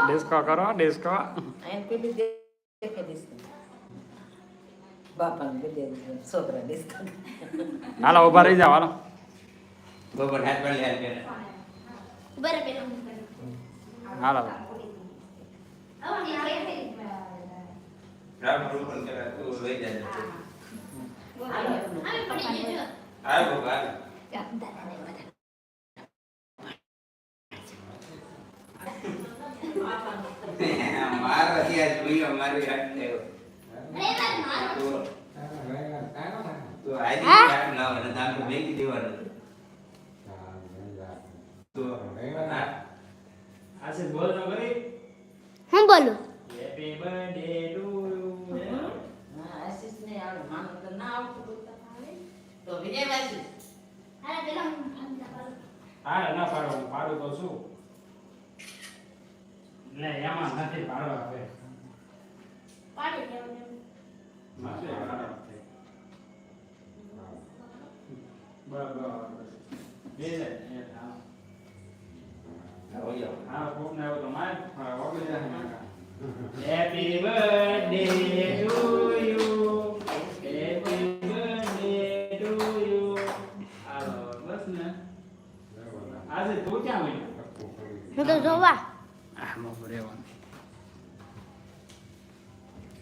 Disco કરો પેલી દેખે ડિસ્કો બાપાને બધે છોકરા હાલો ઊભા રહી જાઓ હાલો બરોબર હાથ પર હાલો રામ રૂપન કરા તું લઈ જા હાલો હાલ બાબા મારા ત્યાં જોયો મારી હાથ લેવો તો તો આજી હાથ ના હોય ને તારે ભેગી દેવાનું તો હા બોલ તો કરી હું બોલું હેપી બર્થડે ટુ યુ હા ને આવડે માનો તો ના આવડતું બોલતા આવડે તો વિજયવાસી હા ના પાડો પાડું તો શું ને એમાં નથી પાડવા હવે નથી પાડવા બરાબર બે જાય હા આવો જાઓ હા કોક ને આવો તો માર હા ઓગળી જાય happy birthday to you happy birthday to you હાલો બસ ને આજે તું ક્યાં હોય હું તો જોવા આ મો રહેવાનું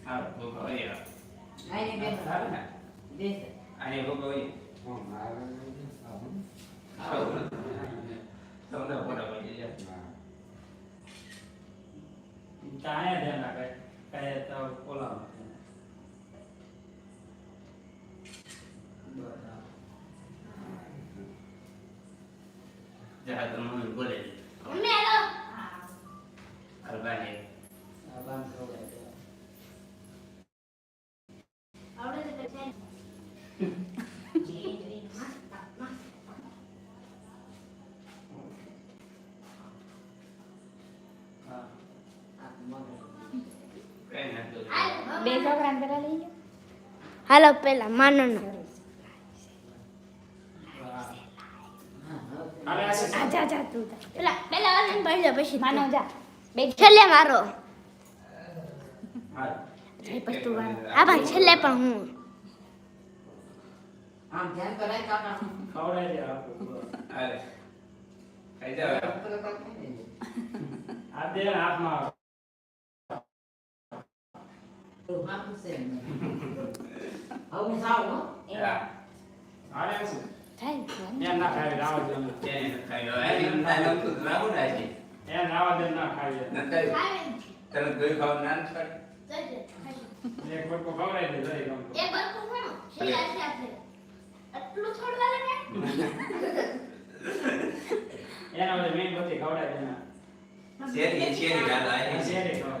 હા ભૂખ હોય આઈને બે હાલ ને દેખ આને ભૂખ હોય આવું તમને ફોટો પડી જાય કાંઈ ધ્યાન રાખે કાંઈ તો ઓલા જા તમે બોલે અલબાની આ બાંધ ખવડાવી દે. હા આ મગજ. કઈ નથી બે છોકરાને પેલા લઈ જાઓ હાલો પેલા માનો ના હા, હાલે આશીષ. આ જા જા તું જા. પેલા પેલા વાળાને પડી જા પછી માનો જા બે છેલ્લે મારો. હાલ તું હા ભાઈ છેલ્લે પણ હું. આમ ધ્યાન કરાય કાકા. ખવડાવી દે આપું હાલે. ખાઈ જાવ આ દે ને હાથમાં. તો હાથું છે હવે હું જાઉં હો. હા હાલે આશીષ. એમ ના ખાવી રાવા દે ને. તેને ખાઈ લો આ એમ ના નમતું તો ના એમ ખાવી નકર તને ખાવ ના એક બટકો ખવડાવી દે જરી ગમતો એટલું છોડવા લાગે એના વડે મેન બધી ખવડાવી દે શેરી શેરી.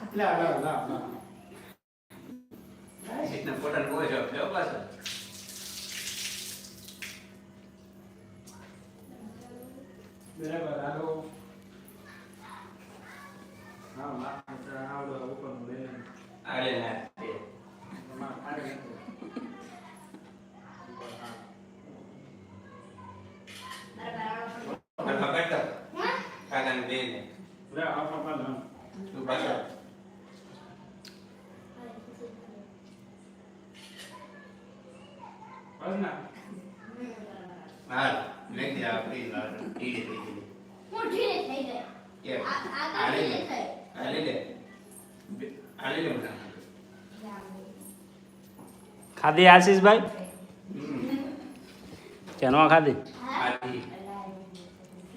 ના ના ને ને. એટલે પોતાને કોઈ પાછો બરાબર, હાલો. હા, માથે આવડો ઉપરનું લઈ લે. આલે ના. ઉપર હા. ખબર તો કાકાને કે આલે લે. આલે લે. આલે લે બેટા ખાધી આશીષભાઈ? કે ન ખાધી?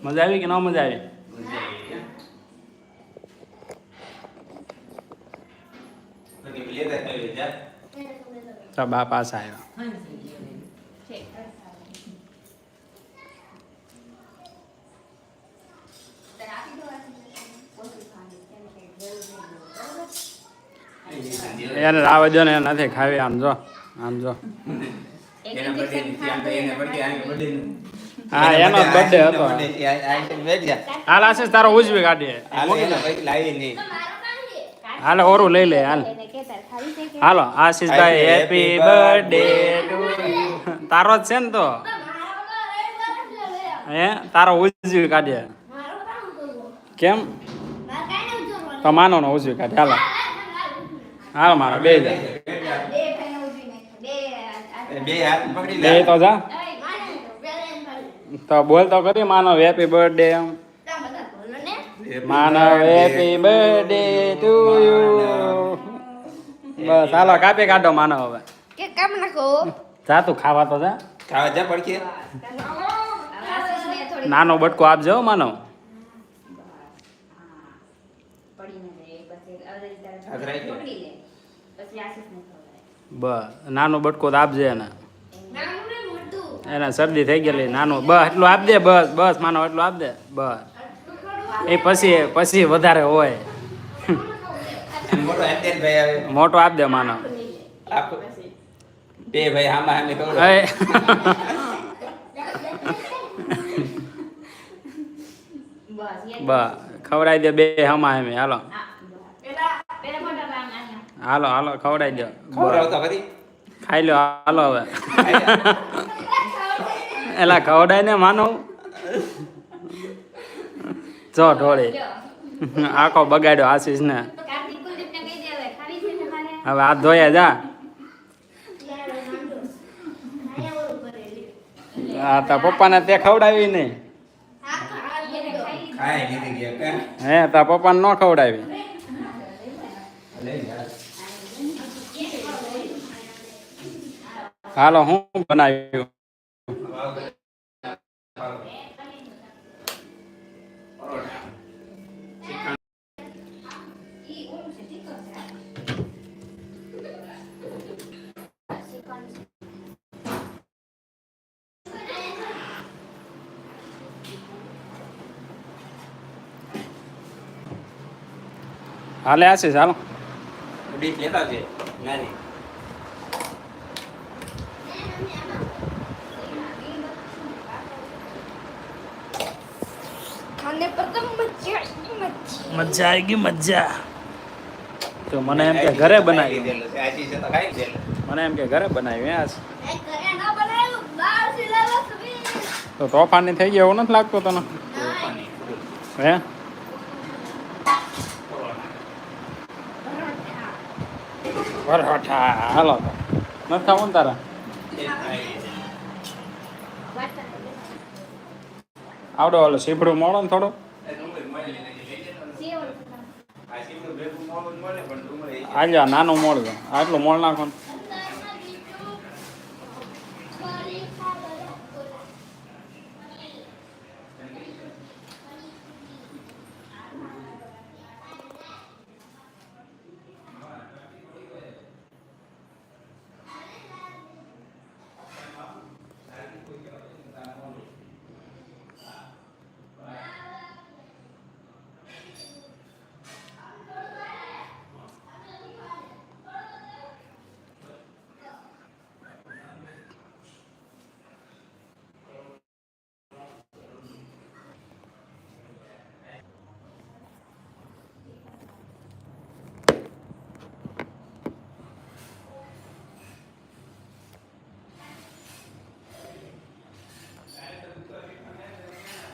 મજા આવી કે ન મજા આવી? બાપ પાસ આવ્યો એને રાવા દો ને નથી ખાવી આમ જો આમ જો. હા એનો બર્થડે હતો. હાલ આશીષ તારો ઉજવી કાઢીએ. હાલો ઓરું લઈ લે હાલ. હાલો આશીષભાઈ હેપી બર્થડે ટુ તારો જ છે ને તો? હે? તારો ઉજવી કાઢીએ. કેમ તો માનો ને ઉજવી કાઢીએ. હાલો. હાલો મારો બે બે તો જા. તો બોલ તો કરી Manav happy birthday M. Manav happy birthday to you બસ હાલો કાપી કાઢો માનવ હવે. કે કામ નાખો? જા તું ખાવા તો જા. ખાવા જા પડકે નાનો બટકો આપજો હો માનવ હાથ રાખજો બસ નાનો બટકો તો આપજે એને. એને શરદી થઈ ગયેલી નાનો. બસ એટલું આપ દે બસ બસ માનો એટલું આપ દે બસ. એ પછી પછી વધારે હોય. મોટો આપ દે માનવ બે ભાઈ હામા હામે ખવડાવો. બસ ખવડાવી દે બે હમા હમે. હાલો. હાલો હાલો ખવડાવી દો. ખવડાવો તો ખરી ખાઈ લો હાલો હવે. એલા ખવડાય ને માનવ જો ઢોળી. આખો બગાડ્યો આશીષ ને હવે હાથ ધોયા જા. હા તા પપ્પાને તે ખવડાવી નહીં હે તા પપ્પાને ન ખવડાવી લઈ જા હાલો હું બનાવ્યું હાલે આશીષ હાલો ડીશ લેતા છે નાની ખાને પર તો મજા મજા મજા આવી ગઈ મજા. તો મને એમ કે ઘરે બનાવી મને એમ કે ઘરે બનાવ્યું તો તોફાની થઈ ગયો એવું નથી લાગતું તને? હે? પરોઠા. હાલો તો. નથી ખાવું તારા? આવડો હાલો સીપડું મોડો ને થોડું એ ડુંગળી મળી લીધી લઈ આજે નાનું મોડ આટલું મોડ નાખો ને